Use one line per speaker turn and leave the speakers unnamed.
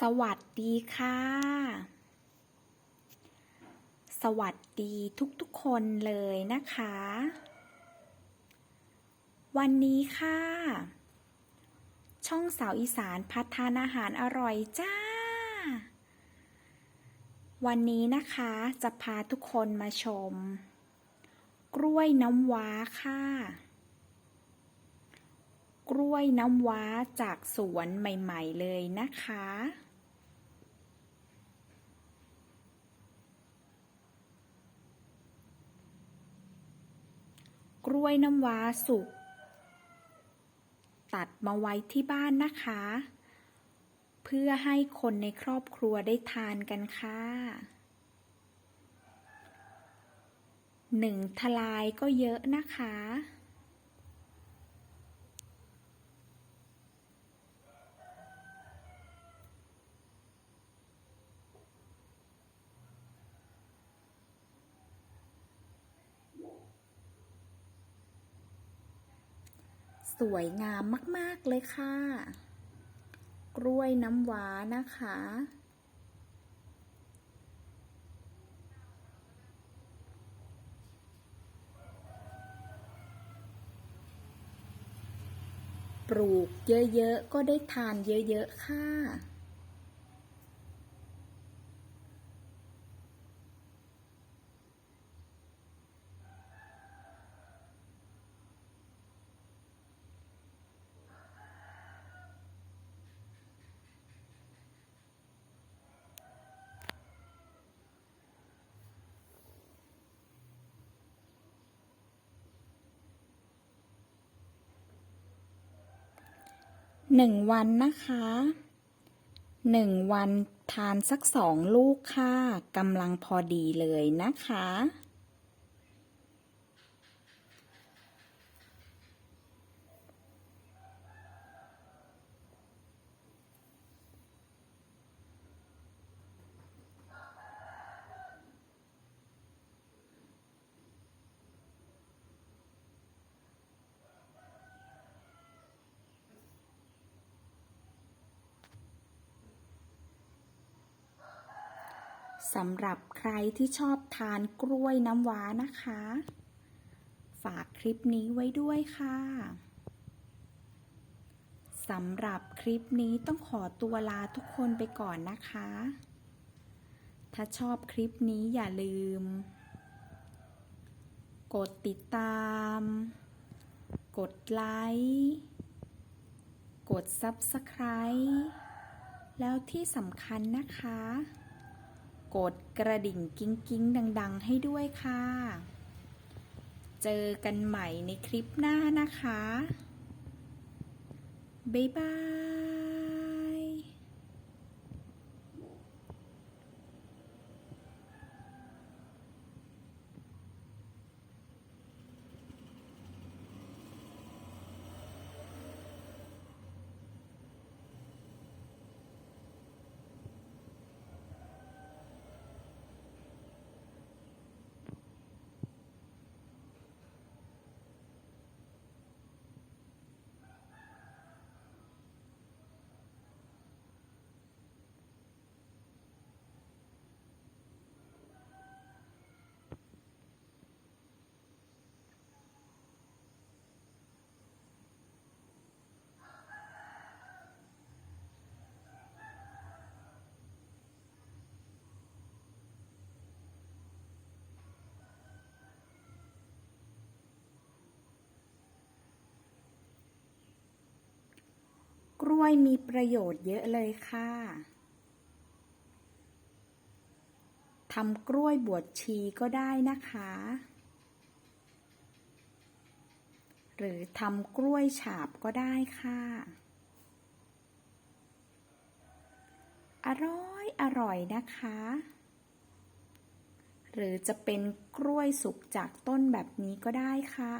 สวัสดีค่ะ สวัสดีทุกๆคนเลยนะคะ วันนี้ค่ะ ช่องสาวอีสานพัฒนอาหารอร่อยจ้า วันนี้นะคะจะพาทุกคนมาชม กล้วยน้ำว้าค่ะ กล้วยน้ำว้าจากสวนใหม่ ๆ เลยนะคะ กล้วยน้ำว้าสุก ตัดมาไว้ที่บ้านนะคะ เพื่อให้คนในครอบครัวได้ทานกันค่ะหนึ่งทลายก็เยอะนะคะ สวยงามมาก ๆ เลยค่ะ กล้วยน้ำว้านะคะ ปลูกเยอะ ๆ ก็ได้ทานเยอะ ๆ ค่ะ หนึ่งวันนะคะหนึ่งวันทานสักสองลูกค่ะกำลังพอดีเลยนะคะ สำหรับใครที่ชอบทานกล้วยน้ำว้านะคะ ฝากคลิปนี้ไว้ด้วยค่ะสำหรับคลิปนี้ต้องขอตัวลาทุกคนไปก่อนนะคะ ถ้าชอบคลิปนี้อย่าลืม กดติดตาม กดไลค์ กด Subscribe แล้วที่สำคัญนะคะ กดกระดิ่งกิ้งกิ้งดัง ๆ ให้ด้วยค่ะ เจอกันใหม่ในคลิปหน้านะคะ บ๊ายบาย วยมีประโยชน์เยอะเลยค่ะ ทำกล้วยบวชชีก็ได้นะคะ หรือทำกล้วยฉาบก็ได้ค่ะ อร่อยอร่อยนะคะ หรือจะเป็นกล้วยสุกจากต้นแบบนี้ก็ได้ค่ะ